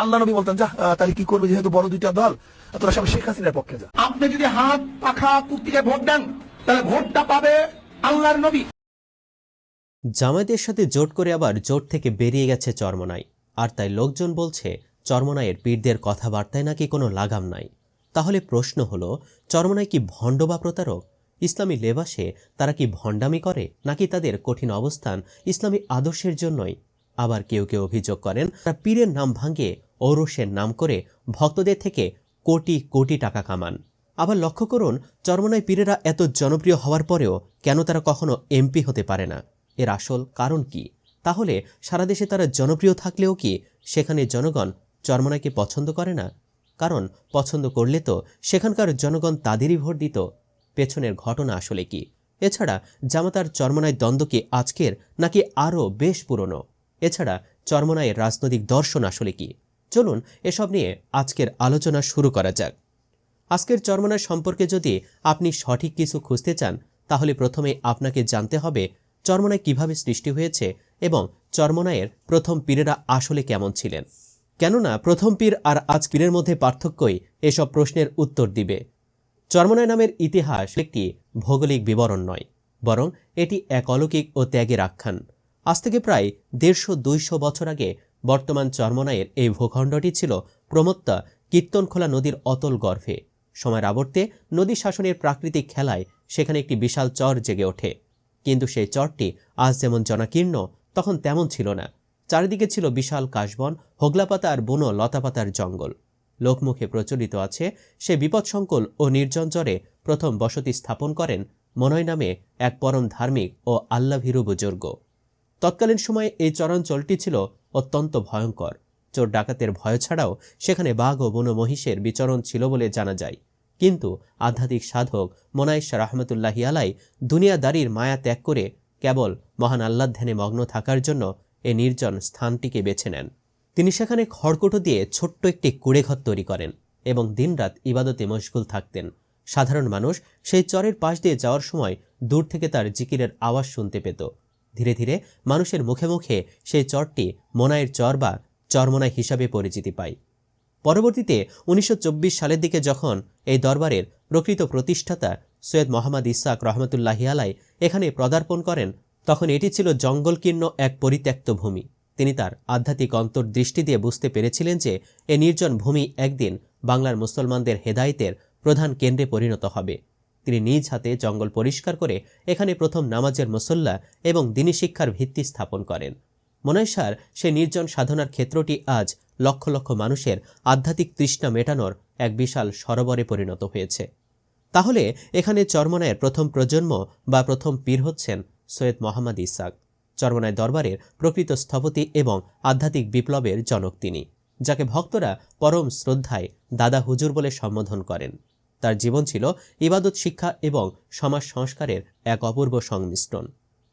আল্লাহ নবী বলতেন যা তাহলে কি করবে যেহেতু বড় দুইটা দল? তোরা সব শেখ হাসিনার পক্ষে যা। আপনি যদি হাত পাখা কুর্তিকে ভোট দেন তাহলে ভোটটা পাবে আল্লাহর নবী। জামায়াতের সাথে জোট করে আবার জোট থেকে বেরিয়ে গেছে চরমনাই। আর তাই লোকজন বলছে চরমনাইয়ের পীরদের কথাবার্তায় নাকি কোনো লাগাম নাই? তাহলে প্রশ্ন হলো চরমনাই কি ভণ্ড বা প্রতারক? ইসলামী লেবাসে তারা কি ভণ্ডামি করে নাকি তাদের কঠিন অবস্থান ইসলামী আদর্শের জন্যই? আবার কেউ কেউ অভিযোগ করেন, তারা পীরের নাম ভাঙে ঔরসের নাম করে ভক্তদের থেকে কোটি কোটি টাকা কামান। আবার লক্ষ্য করুন, চরমনাই পীরেরা এত জনপ্রিয় হওয়ার পরেও কেন তারা কখনো এমপি হতে পারে না? এর আসল কারণ কি? তাহলে সারা দেশে তারা জনপ্রিয় থাকলেও কি সেখানে জনগণ চরমনাইকে পছন্দ করে না? কারণ পছন্দ করলে তো সেখানকার জনগণ তাদেরই ভোট দিত। পেছনের ঘটনা আসলে কি? এছাড়া জামাতার চরমনায় দ্বন্দ্ব কি আজকের নাকি আরও বেশ পুরনো? এছাড়া চরমনায়ের রাজনৈতিক দর্শন আসলে কি? চলুন এসব নিয়ে আজকের আলোচনা শুরু করা যাক। আজকের চরমনায় সম্পর্কে যদি আপনি সঠিক কিছু খুঁজতে চান, তাহলে প্রথমে আপনাকে জানতে হবে চরমনায় কীভাবে সৃষ্টি হয়েছে এবং চরমনায়ের প্রথম পীরেরা আসলে কেমন ছিলেন। কেননা প্রথম পীর আর আজ পীরের মধ্যে পার্থক্যই এসব প্রশ্নের উত্তর দিবে। চরমনায় নামের ইতিহাস একটি ভৌগোলিক বিবরণ নয়, বরং এটি এক অলৌকিক ও ত্যাগের আখ্যান। আজ থেকে প্রায় দেড়শো, দুইশো বছর আগে বর্তমান চরমনায়ের এই ভূখণ্ডটি ছিল প্রমত্তা কীর্তনখোলা নদীর অতল গর্ভে। সময়ের আবর্তে নদী শাসনের প্রাকৃতিক খেলায় সেখানে একটি বিশাল চর জেগে ওঠে। কিন্তু সেই চরটি আজ যেমন জনাকীর্ণ, তখন তেমন ছিল না। চারিদিকে ছিল বিশাল কাশবন, হোগলাপাতা আর বুনো লতাপাতার জঙ্গল। লোকমুখে প্রচলিত আছে সে বিপদসংকুল ও নির্জন চরে প্রথম বসতি স্থাপন করেন মনয় নামে এক পরম ধার্মিক ও আল্লাভীরু বুজুর্গ। তৎকালীন সময়ে এই চরাঞ্চলটি ছিল অত্যন্ত ভয়ঙ্কর। চোর ডাকাতের ভয় ছাড়াও সেখানে বাঘ ও বন মহিষের বিচরণ ছিল বলে জানা যায়। কিন্তু আধ্যাত্মিক সাধক মোনাইশ রহমতুল্লাহি আলাই দুনিয়াদারির মায়া ত্যাগ করে কেবল মহান আল্লাহ ধ্যানে মগ্ন থাকার জন্য এ নির্জন স্থানটিকে বেছে নেন। তিনি সেখানে খড়কুটো দিয়ে ছোট্ট একটি কুড়েঘর তৈরি করেন এবং দিনরাত ইবাদতে মশগুল থাকতেন। সাধারণ মানুষ সেই চরের পাশ দিয়ে যাওয়ার সময় দূর থেকে তার জিকিরের আওয়াজ শুনতে পেত। ধীরে ধীরে মানুষের মুখে মুখে সেই চরটি মোনায়ের চর বা চরমোনাই হিসাবে পরিচিতি পায়। পরবর্তীতে উনিশশো চব্বিশ সালের দিকে যখন এই দরবারের প্রকৃত প্রতিষ্ঠাতা সৈয়দ মোহাম্মদ ইসাক রহমতুল্লাহি আলাই এখানে পদার্পণ করেন, তখন এটি ছিল জঙ্গলকীর্ণ এক পরিত্যক্ত ভূমি। তিনি তার আধ্যাত্মিক অন্তর্দৃষ্টি দিয়ে বুঝতে পেরেছিলেন যে এ নির্জন ভূমি একদিন বাংলার মুসলমানদের হেদায়েতের প্রধান কেন্দ্রে পরিণত হবে। তিনি নিজ হাতে জঙ্গল পরিষ্কার করে এখানে প্রথম নামাজের মুসল্লা এবং দিনী শিক্ষার ভিত্তি স্থাপন করেন। মনাইশার সে নির্জন সাধনার ক্ষেত্রটি আজ লক্ষ লক্ষ মানুষের আধ্যাত্মিক তৃষ্ণা মেটানোর এক বিশাল সরোবরে পরিণত হয়েছে। তাহলে এখানে চরমনায়ের প্রথম প্রজন্ম বা প্রথম পীর হচ্ছেন সৈয়দ মোহাম্মদ ইসাক। চরমনায় দরবারের প্রকৃত স্থপতি এবং আধ্যাত্মিক বিপ্লবের জনক তিনি, যাকে ভক্তরা পরম শ্রদ্ধায় দাদা হুজুর বলে সম্বোধন করেন। তার জীবন ছিল ইবাদত শিক্ষা এবং সমাজ সংস্কারের এক অপূর্ব সংমিশ্রণ।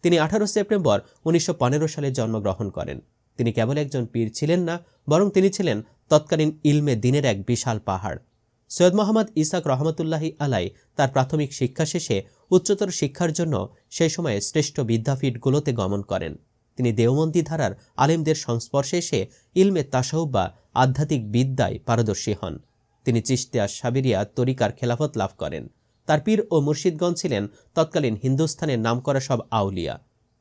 তিনি আঠারো সেপ্টেম্বর উনিশশো পনেরো সালে জন্মগ্রহণ করেন। তিনি কেবল একজন পীর ছিলেন না, বরং তিনি ছিলেন তৎকালীন ইলমে দিনের এক বিশাল পাহাড়। সৈয়দ মোহাম্মদ ইসাক রহমতুল্লাহি আলাই তার প্রাথমিক শিক্ষা শেষে উচ্চতর শিক্ষার জন্য সেই সময়ে শ্রেষ্ঠ বিদ্যাপীঠগুলোতে গমন করেন। তিনি দেওমন্দি ধারার আলেমদের সংস্পর্শে এসে ইলমে তাসাউ বা আধ্যাত্মিক বিদ্যায় পারদর্শী হন। তিনি চিস্তিয়া সাবিরিয়া, তরিকার খেলাফত লাভ করেন। তার পীর ও মুর্শিদগঞ্জ ছিলেন তৎকালীন হিন্দুস্থানের নামকরা সব আউলিয়া।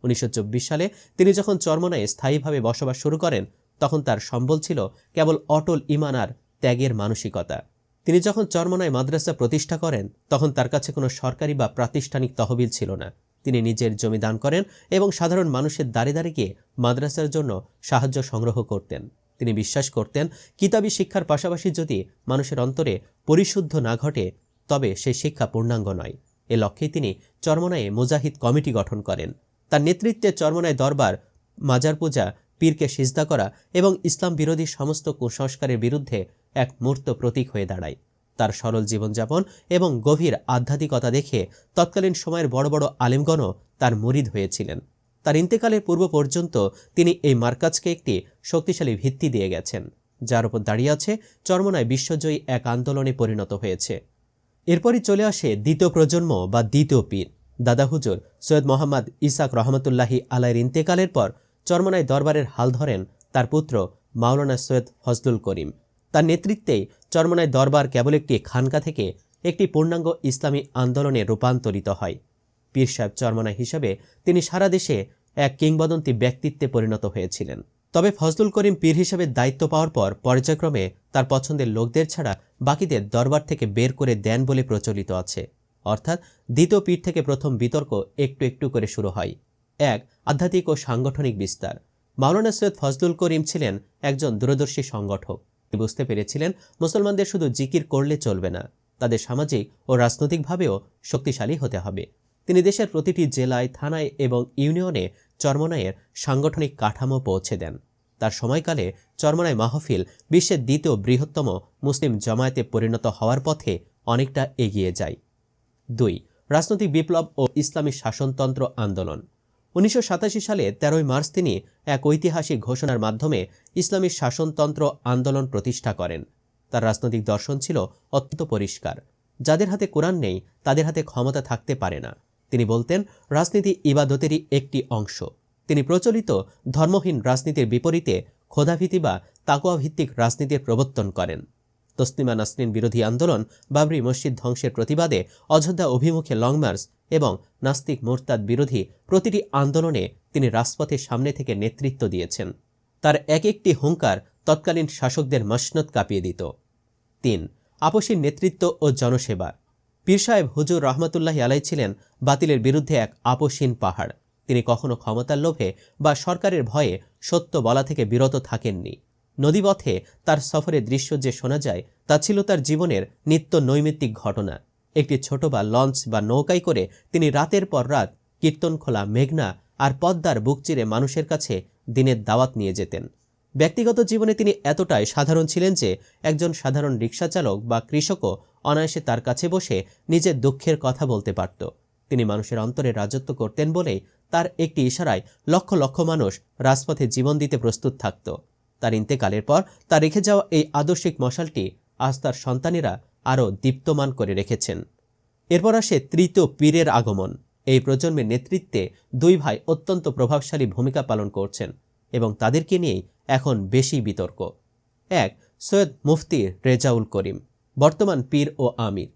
উনিশশো চব্বিশ সালে তিনি যখন চরমনায় স্থায়ীভাবে বসবাস শুরু করেন, তখন তার সম্বল ছিল কেবল অটল ইমান আর ত্যাগের মানসিকতা। তিনি যখন চরমনায় মাদ্রাসা প্রতিষ্ঠা করেন, তখন তার কাছে কোনো সরকারি বা প্রাতিষ্ঠানিক তহবিল ছিল না। তিনি নিজের জমি দান করেন এবং সাধারণ মানুষের দাঁড়ে দাঁড়ে গিয়ে মাদ্রাসার জন্য সাহায্য সংগ্রহ করতেন। তিনি বিশ্বাস করতেন, কিতাবী শিক্ষার পাশাপাশি যদি মানুষের অন্তরে পরিশুদ্ধ না ঘটে, তবে সেই শিক্ষা পূর্ণাঙ্গ নয়। এ লক্ষ্যে তিনি চরমনায়ে মুজাহিদ কমিটি গঠন করেন। তার নেতৃত্বে চরমনায় দরবার, মাজার পূজা, পীরকে সিজদা করা এবং ইসলাম বিরোধী সমস্ত কুসংস্কারের বিরুদ্ধে এক মূর্ত প্রতীক হয়ে দাঁড়ায়। তার সরল জীবনযাপন এবং গভীর আধ্যাত্মিকতা দেখে তৎকালীন সময়ের বড় বড় আলেমগণও তার মুরিদ হয়েছিলেন। তার ইন্তেকালের পূর্ব পর্যন্ত তিনি এই মার্কাজকে একটি শক্তিশালী ভিত্তি দিয়ে গেছেন, যার উপর দাঁড়িয়ে আছে চরমনায় বিশ্বজয়ী এক আন্দোলনে পরিণত হয়েছে। এরপরই চলে আসে দ্বিতীয় প্রজন্ম বা দ্বিতীয় পীর। দাদা হুজুর সৈয়দ মোহাম্মদ ইসাক রহমতুল্লাহি আলাইয়ের ইন্তেকালের পর চরমনায় দরবারের হাল ধরেন তার পুত্র মাওলানা সৈয়দ ফজলুল করিম। তার নেতৃত্বেই চরমনায় দরবার কেবল একটি খানকা থেকে একটি পূর্ণাঙ্গ ইসলামী আন্দোলনে রূপান্তরিত হয়। পীর সাহেব চরমনায় হিসাবে তিনি সারা দেশে এক কিংবদন্তি ব্যক্তিত্বে পরিণত হয়েছিলেন। তবে ফজলুল করিম পীর হিসেবে দায়িত্ব পাওয়ার পর পর্যায়ক্রমে তার পছন্দের লোকদের ছাড়া বাকিদের দরবার থেকে বের করে দেন বলে প্রচলিত আছে। অর্থাৎ দ্বিতীয় পীর থেকে প্রথম বিতর্ক একটু একটু করে শুরু হয়। এক, আধ্যাত্মিক ও সাংগঠনিক বিস্তার। মাওলানা সৈয়দ ফজলুল করিম ছিলেন একজন দূরদর্শী সংগঠক। তিনি বুঝতে পেরেছিলেন, মুসলমানদের শুধু জিকির করলে চলবে না, তাদের সামাজিক ও রাজনৈতিকভাবেও শক্তিশালী হতে হবে। তিনি দেশের প্রতিটি জেলায়, থানায় এবং ইউনিয়নে চরমনায়ের সাংগঠনিক কাঠামো পৌঁছে দেন। তার সময়কালে চরমনায় মাহফিল বিশ্বের দ্বিতীয় বৃহত্তম মুসলিম জামায়াতে পরিণত হওয়ার পথে অনেকটা এগিয়ে যায়। দুই, রাজনৈতিক বিপ্লব ও ইসলামী শাসনতন্ত্র আন্দোলন। উনিশশো সাতাশি সালে তেরোই মার্চ তিনি এক ঐতিহাসিক ঘোষণার মাধ্যমে ইসলামী শাসনতন্ত্র আন্দোলন প্রতিষ্ঠা করেন। তার রাজনৈতিক দর্শন ছিল অত্যন্ত পরিষ্কার। যাদের হাতে কোরআন নেই, তাদের হাতে ক্ষমতা থাকতে পারে না। তিনি বলতেন, রাজনীতি ইবাদতেরই একটি অংশ। তিনি প্রচলিত ধর্মহীন রাজনীতির বিপরীতে খোদাভীতি বা তাকুয়া ভিত্তিক রাজনীতির প্রবর্তন করেন। তসলিমা নাসরিন বিরোধী আন্দোলন, বাবরি মসজিদ ধ্বংসের প্রতিবাদে অযোধ্যা অভিমুখে লং মার্চ এবং নাস্তিক মোরতাদ বিরোধী প্রতিটি আন্দোলনে তিনি রাজপথের সামনে থেকে নেতৃত্ব দিয়েছেন। তার এক একটি হুঙ্কার তৎকালীন শাসকদের মসনদ কাঁপিয়ে দিত। তিন, আপসীর নেতৃত্ব ও জনসেবা। পীর সাহেব হুজুর রহমতুল্লাহ আলাই ছিলেন বাতিলের বিরুদ্ধে এক আপসীন পাহাড়। তিনি কখনো ক্ষমতার লোভে বা সরকারের ভয়ে সত্য বলা থেকে বিরত থাকেননি। নদীপথে তার সফরের দৃশ্য যে শোনা যায়, তা ছিল তার জীবনের নিত্য নৈমিত্তিক ঘটনা। একটি ছোট বা লঞ্চ বা নৌকায় করে তিনি রাতের পর রাত কীর্তনখোলা, মেঘনা আর পদ্মার বুক চিরে মানুষের কাছে দিনের দাওয়াত নিয়ে যেতেন। ব্যক্তিগত জীবনে তিনি এতটাই সাধারণ ছিলেন যে একজন সাধারণ রিক্সা চালক বা কৃষকও অনায়াসে তার কাছে বসে নিজের দুঃখের কথা বলতে পারত। তিনি মানুষের অন্তরে রাজত্ব করতেন বলেই তার একটি ইশারায় লক্ষ লক্ষ মানুষ রাজপথে জীবন দিতে প্রস্তুত থাকত। তার ইন্তেকালের পর তার রেখে যাওয়া এই আদর্শিক মশালটি আজ তার সন্তানেরা আরও দীপ্তমান করে রেখেছেন। এরপর আসে তৃতীয় পীরের আগমন। এই প্রজন্মের নেতৃত্বে দুই ভাই অত্যন্ত প্রভাবশালী ভূমিকা পালন করছেন এবং তাদেরকে নিয়েই এখন বেশি বিতর্ক। এক, সৈয়দ মুফতি রেজাউল করিম, বর্তমান পীর ও আমির।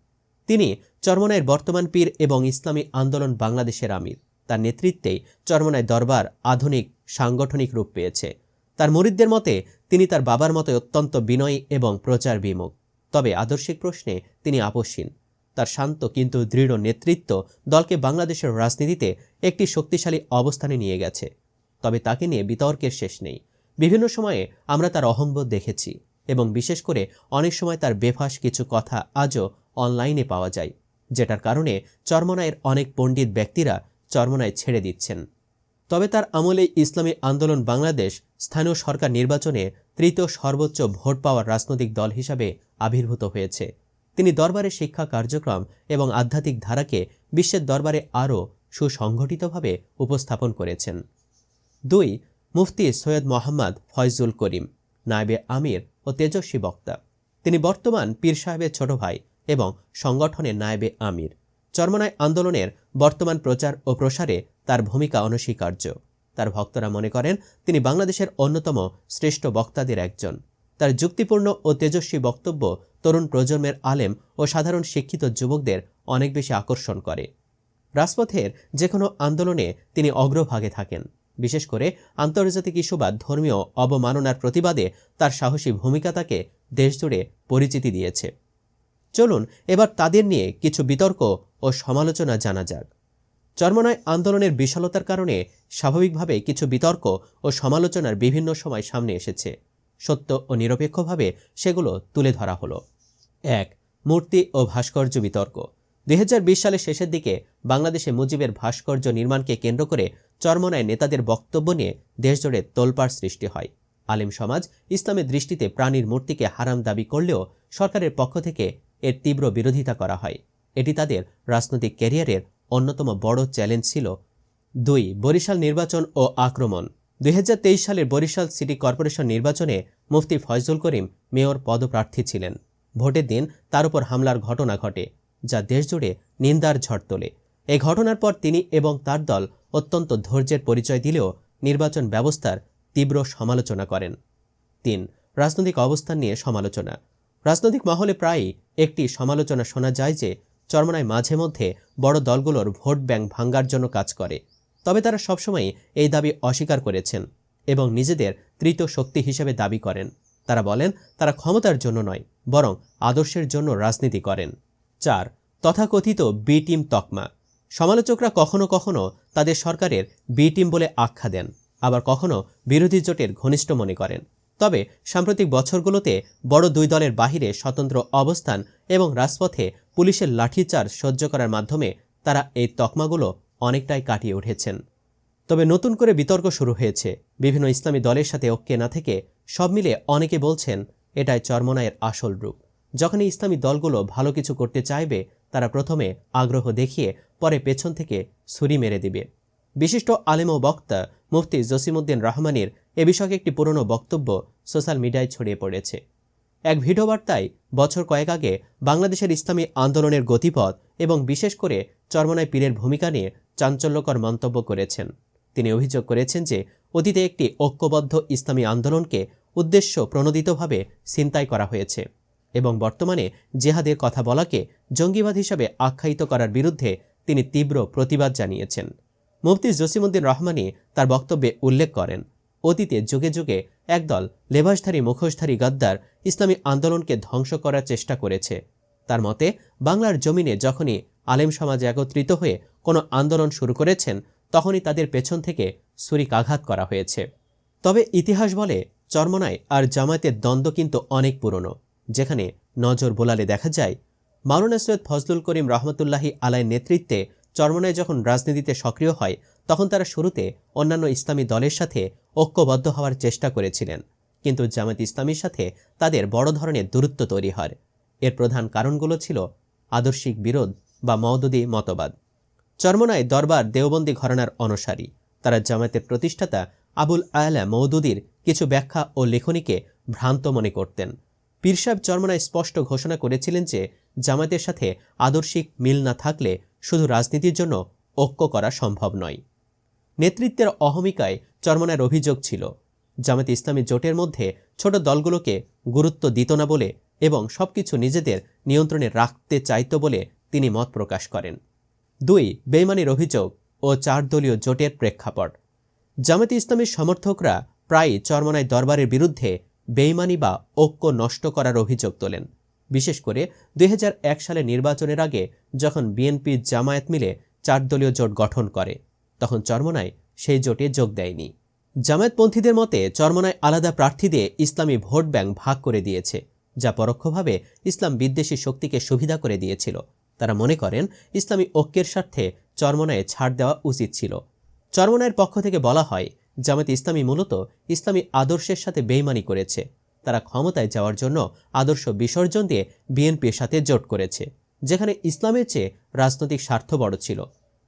তিনি চরমনায়ের বর্তমান পীর এবং ইসলামী আন্দোলন বাংলাদেশের আমির। তার নেতৃত্বেই চরমনায় দরবার আধুনিক সাংগঠনিক রূপ পেয়েছে। তার মুরিদদের মতে, তিনি তার বাবার মতো অত্যন্ত বিনয়ী এবং প্রচার বিমুখ। তবে আদর্শিক প্রশ্নে তিনি আপসীন তার শান্ত কিন্তু দৃঢ় নেতৃত্ব দলকে বাংলাদেশের রাজনীতিতে একটি শক্তিশালী অবস্থানে নিয়ে গেছে। তবে তাকে নিয়ে বিতর্কের শেষ নেই। বিভিন্ন সময়ে আমরা তার অহংবোধ দেখেছি এবং বিশেষ করে অনেক সময় তার বেফাস কিছু কথা আজও অনলাইনে পাওয়া যায়, যেটার কারণে চরমনায়ের অনেক পণ্ডিত ব্যক্তিরা চরমনায় ছেড়ে দিচ্ছেন। তবে তার আমলে ইসলামী আন্দোলন বাংলাদেশ স্থানীয় সরকার নির্বাচনে তৃতীয় সর্বোচ্চ ভোট পাওয়ার রাজনৈতিক দল হিসাবে আবির্ভূত হয়েছে। তিনি দরবারে শিক্ষা কার্যক্রম এবং আধ্যাত্মিক ধারাকে বিশ্বের দরবারে আরও সুসংগঠিতভাবে উপস্থাপন করেছেন। দুই মুফতি সৈয়দ মোহাম্মদ ফয়জুল করিম, নায়েবে আমির ও তেজস্বী বক্তা। তিনি বর্তমান পীর সাহেবের ছোট ভাই এবং সংগঠনের নায়েবে আমির। চরমনায় আন্দোলনের বর্তমান প্রচার ও প্রসারে তার ভূমিকা অনস্বীকার্য। তার ভক্তরা মনে করেন, তিনি বাংলাদেশের অন্যতম শ্রেষ্ঠ বক্তাদের একজন। তার যুক্তিপূর্ণ ও তেজস্বী বক্তব্য তরুণ প্রজন্মের আলেম ও সাধারণ শিক্ষিত যুবকদের অনেক বেশি আকর্ষণ করে। রাজপথের যে কোনো আন্দোলনে তিনি অগ্রভাগে থাকেন। বিশেষ করে আন্তর্জাতিক ইস্যু বা ধর্মীয় অবমাননার প্রতিবাদে তার সাহসী ভূমিকা তাকে দেশজুড়ে পরিচিতি দিয়েছে। চলুন, এবার তাদের নিয়ে কিছু বিতর্ক ও সমালোচনা জানা যাক। চরমনায় আন্দোলনের বিশালতার কারণে স্বাভাবিকভাবে কিছু বিতর্ক ও সমালোচনার বিভিন্ন সময় সামনে এসেছে। সত্য ও নিরপেক্ষভাবে সেগুলো তুলে ধরা হলো। এক, মূর্তি ও ভাস্কর্য বিতর্ক। দুই হাজার বিশ সালের শেষের দিকে বাংলাদেশে মুজিবের ভাস্কর্য নির্মাণকে কেন্দ্র করে চরমনায় নেতাদের বক্তব্য নিয়ে দেশজুড়ে তোলপাড় সৃষ্টি হয়। আলিম সমাজ ইসলামের দৃষ্টিতে প্রাণীর মূর্তিকে হারাম দাবি করলেও সরকারের পক্ষ থেকে এর তীব্র বিরোধিতা করা হয়। এটি তাদের রাজনৈতিক ক্যারিয়ারের অন্যতম বড় চ্যালেঞ্জ ছিল। দুই, বরিশাল নির্বাচন ও আক্রমণ। দুই হাজার তেইশ সালের বরিশাল সিটি কর্পোরেশন নির্বাচনে মুফতি ফয়জুল করিম মেয়র পদপ্রার্থী ছিলেন। ভোটের দিন তার উপর হামলার ঘটনা ঘটে, যা দেশজুড়ে নিন্দার ঝড় তোলে। এই ঘটনার পর তিনি এবং তার দল অত্যন্ত ধৈর্যের পরিচয় দিলেও নির্বাচন ব্যবস্থার তীব্র সমালোচনা করেন। তিন, রাজনৈতিক অবস্থান নিয়ে সমালোচনা। রাজনৈতিক মহলে প্রায়ই একটি সমালোচনা শোনা যায় যে, চরমনায় মাঝে মধ্যে বড় দলগুলোর ভোট ব্যাংক ভাঙ্গার জন্য কাজ করে। তবে তারা সবসময় এই দাবি অস্বীকার করেছেন এবং নিজেদের তৃতীয় শক্তি হিসেবে দাবি করেন। তারা বলেন, তারা ক্ষমতার জন্য নয়, বরং আদর্শের জন্য রাজনীতি করেন। চার, তথাকথিত বি টিম তকমা। সমালোচকরা কখনো কখনো তাদের সরকারের বি টিম বলে আখ্যা দেন, আবার কখনো বিরোধী জোটের ঘনিষ্ঠ মনে করেন। তবে সাম্প্রতিক বছরগুলোতে বড় দুই দলের বাহিরে স্বতন্ত্র অবস্থান এবং রাজপথে পুলিশের লাঠিচার্জ সহ্য করার মাধ্যমে তারা এই তকমাগুলো অনেকটাই কাটিয়ে উঠেছেন। তবে নতুন করে বিতর্ক শুরু হয়েছে। বিভিন্ন ইসলামী দলের সাথে ঐক্যে না থেকে সব মিলে অনেকে বলছেন, এটাই চরমনায়ের আসল রূপ। যখনই ইসলামী দলগুলো ভালো কিছু করতে চাইবে তারা প্রথমে আগ্রহ দেখিয়ে পরে পেছন থেকে ছুরি মেরে দিবে। বিশিষ্ট আলেম ও বক্তা মুফতি জসিমুদ্দিন রহমানের এ বিষয়ে একটি পুরনো বক্তব্য সোশ্যাল মিডিয়ায় ছড়িয়ে পড়েছে। এক ভিডিও বার্তায় বছর কয়েক আগে বাংলাদেশের ইসলামী আন্দোলনের গতিপথ এবং বিশেষ করে চরমনায় পীরের ভূমিকা নিয়ে চাঞ্চল্যকর মন্তব্য করেছেন। তিনি অভিযোগ করেছেন যে অতীতে একটি ঐক্যবদ্ধ ইসলামী আন্দোলনকে উদ্দেশ্য প্রণোদিতভাবে ছিনতাই করা হয়েছে। এবং বর্তমানে জেহাদের কথা বলাকে জঙ্গিবাদ হিসাবে আখ্যায়িত করার বিরুদ্ধে তিনি তীব্র প্রতিবাদ জানিয়েছেন। মুফতি জসিমউদ্দিন রহমানি তার বক্তব্যে উল্লেখ করেন, অতীতে যুগে যুগে একদল লেবাসধারী, মুখোশধারী গাদ্দার ইসলামী আন্দোলনকে ধ্বংস করার চেষ্টা করেছে। তার মতে, বাংলার জমিনে যখনই আলেম সমাজ একত্রিত হয়ে কোনো আন্দোলন শুরু করেছেন, তখনই তাদের পেছন থেকে ছুরিকাঘাত করা হয়েছে। তবে ইতিহাস বলে চরমনায় আর জামায়াতের দ্বন্দ্ব কিন্তু অনেক পুরনো। যেখানে নজর বোলালে দেখা যায়, মাওলানা সৈয়দ ফজলুল করিম রহমতুল্লাহি আলাইয়ের নেতৃত্বে চরমনায় যখন রাজনীতিতে সক্রিয় হয়, তখন তারা শুরুতে অন্যান্য ইসলামী দলের সাথে ঐক্যবদ্ধ হওয়ার চেষ্টা করেছিলেন। কিন্তু জামাত ইসলামীর সাথে তাদের বড় ধরনের দূরত্ব তৈরি হয়। এর প্রধান কারণগুলো ছিল আদর্শিক বিরোধ বা মওদুদি মতবাদ। চরমনায় দরবার দেওবন্দি ঘরানার অনুসারী, তারা জামায়াতের প্রতিষ্ঠাতা আবুল আয়লা মৌদুদির কিছু ব্যাখ্যা ও লেখনীকে ভ্রান্ত মনে করতেন। পীর সাহেব চরমনায় স্পষ্ট ঘোষণা করেছিলেন যে জামায়াতের সাথে আদর্শিক মিল না থাকলে শুধু রাজনীতির জন্য ঐক্য করা সম্ভব নয়। নেতৃত্বের অহমিকায় চরমনায়ের অভিযোগ ছিল জামাত ইসলামী জোটের মধ্যে ছোট দলগুলোকে গুরুত্ব দিত না বলে এবং সবকিছু নিজেদের নিয়ন্ত্রণে রাখতে চাইত বলে তিনি মত প্রকাশ করেন। দুই, বেইমানির অভিযোগ ও চার দলীয় জোটের প্রেক্ষাপট। জামাতে ইসলামীর সমর্থকরা প্রায়ই চরমনায় দরবারের বিরুদ্ধে বেইমানি বা ঐক্য নষ্ট করার অভিযোগ তোলেন। বিশেষ করে দুই হাজার এক সালে নির্বাচনের আগে যখন বিএনপি জামায়াত মিলে চার দলীয় জোট গঠন করে, তখন চরমনায় সেই জোটে যোগ দেয়নি। জামায়াতপন্থীদের মতে, চরমনায় আলাদা প্রার্থী দিয়ে ইসলামী ভোট ব্যাংক ভাগ করে দিয়েছে, যা পরোক্ষভাবে ইসলাম বিদ্বেষী শক্তিকে সুবিধা করে দিয়েছিল। তারা মনে করেন, ইসলামী ঐক্যের স্বার্থে চরমনায় ছাড় দেওয়া উচিত ছিল। চরমনায়ের পক্ষ থেকে বলা হয় জামাত ইসলামী মূলত ইসলামী আদর্শের সাথে বেইমানি করেছে। তারা ক্ষমতায় যাওয়ার জন্য আদর্শ বিসর্জন দিয়ে বিএনপির সাথে জোট করেছে, যেখানে ইসলামের চেয়ে রাজনৈতিক স্বার্থ বড় ছিল।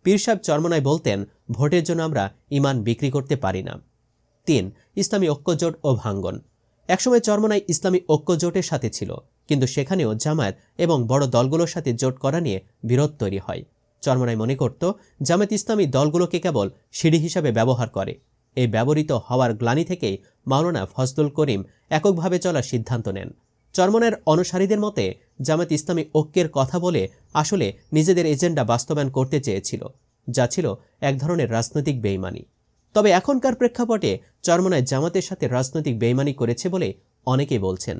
পীর সাহেব চরমনায় বলতেন, ভোটের জন্য আমরা ইমান বিক্রি করতে পারি না। তিন, ইসলামী ঐক্যজোট ও ভাঙ্গন। একসময় চরমনাই ইসলামী ঐক্যজোটের সাথে ছিল, কিন্তু সেখানেও জামায়াত এবং বড় দলগুলোর সাথে জোট করা নিয়ে বিরোধ তৈরি হয়। চরমনাই মনে করত, জামায়াত ইসলামী দলগুলোকে কেবল সিঁড়ি হিসাবে ব্যবহার করে। এই ব্যবহৃত হওয়ার গ্লানি থেকেই মাওলানা ফজলুল করিম এককভাবে চলার সিদ্ধান্ত নেন। চরমনের অনুসারীদের মতে জামাত ইসলামী ঐক্যের কথা বলে আসলে নিজেদের এজেন্ডা বাস্তবায়ন করতে চেয়েছিল, যা ছিল এক ধরনের রাজনৈতিক বেইমানি। তবে এখনকার প্রেক্ষাপটে চরমনায় জামাতের সাথে রাজনৈতিক বেইমানি করেছে বলে অনেকেই বলছেন।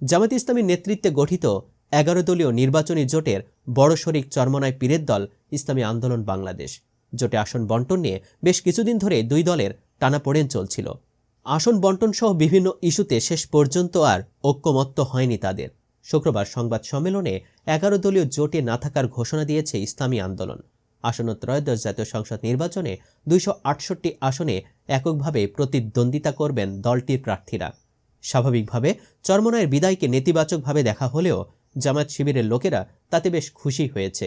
জামাত ইসলামীর নেতৃত্বে গঠিত এগারো দলীয় নির্বাচনী জোটের বড় শরিক চরমনায় পীরের দল ইসলামী আন্দোলন বাংলাদেশ। জোটে আসন বন্টন নিয়ে বেশ কিছুদিন ধরে দুই দলের টানাপোড়েন চলছিল। আসন বন্টন সহ বিভিন্ন ইস্যুতে শেষ পর্যন্ত আর ঐক্যমত্য হয়নি তাদের। শুক্রবার সংবাদ সম্মেলনে এগারো দলীয় জোটে না থাকার ঘোষণা দিয়েছে ইসলামী আন্দোলন। আসন্ন ত্রয়োদশ জাতীয় সংসদ নির্বাচনে দুইশো আটষট্টি আসনে এককভাবে প্রতিদ্বন্দ্বিতা করবেন দলটির প্রার্থীরা। স্বাভাবিকভাবে চরমনায়ের বিদায়কে নেতিবাচকভাবে দেখা হলেও জামায়াত শিবিরের লোকেরা তাতে বেশ খুশি হয়েছে।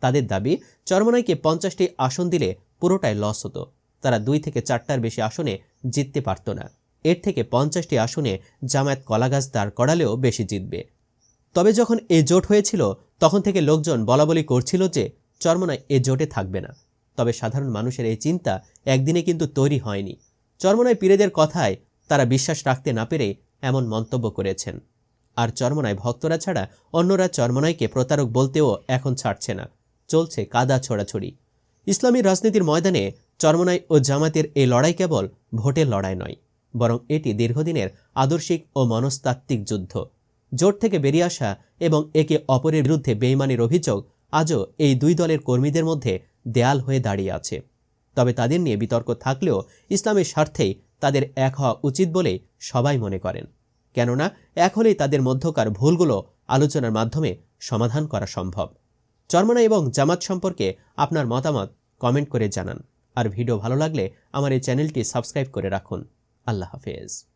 তাদের দাবি, চরমনাইকে পঞ্চাশটি আসন দিলে পুরোটাই লস হতো। তারা দুই থেকে চারটার বেশি আসনে জিততে পারত না। এর থেকে পঞ্চাশটি আসনে জামায়াত কলাগাছ দাঁড় করালেও বেশি জিতবে। তবে যখন এ জোট হয়েছিল, তখন থেকে লোকজন বলাবলি করছিল যে চরমনায় এ জোটে থাকবে না। তবে সাধারণ মানুষের এই চিন্তা একদিনে কিন্তু তৈরি হয়নি। চরমনায় পীরেদের কথায় তারা বিশ্বাস রাখতে না পেরে এমন মন্তব্য করেছেন। আর চরমনায় ভক্তরা ছাড়া অন্যরা চরমনাইকে প্রতারক বলতেও এখন ছাড়ছে না। চলছে কাদা ছোড়াছড়ি। ইসলামী রাজনীতির ময়দানে চরমনাই ও জামাতের এই লড়াই কেবল ভোটের লড়াই নয়, বরং এটি দীর্ঘদিনের আদর্শিক ও মনস্তাত্ত্বিক যুদ্ধ। জোট থেকে বেরিয়ে আসা এবং একে অপরের বিরুদ্ধে বেইমানির অভিযোগ আজও এই দুই দলের কর্মীদের মধ্যে দেয়াল হয়ে দাঁড়িয়ে আছে। তবে তাদের নিয়ে বিতর্ক থাকলেও ইসলামের স্বার্থেই তাদের এক হওয়া উচিত বলে সবাই মনে করেন। কেননা, এক হলেই তাদের মধ্যকার ভুলগুলো আলোচনার মাধ্যমে সমাধান করা সম্ভব। চরমনা এবং জামাত সম্পর্কে আপনার মতামত কমেন্ট করে জানান। আর ভিডিও ভালো লাগলে আমার এই চ্যানেলটি সাবস্ক্রাইব করে রাখুন। আল্লাহ হাফেজ।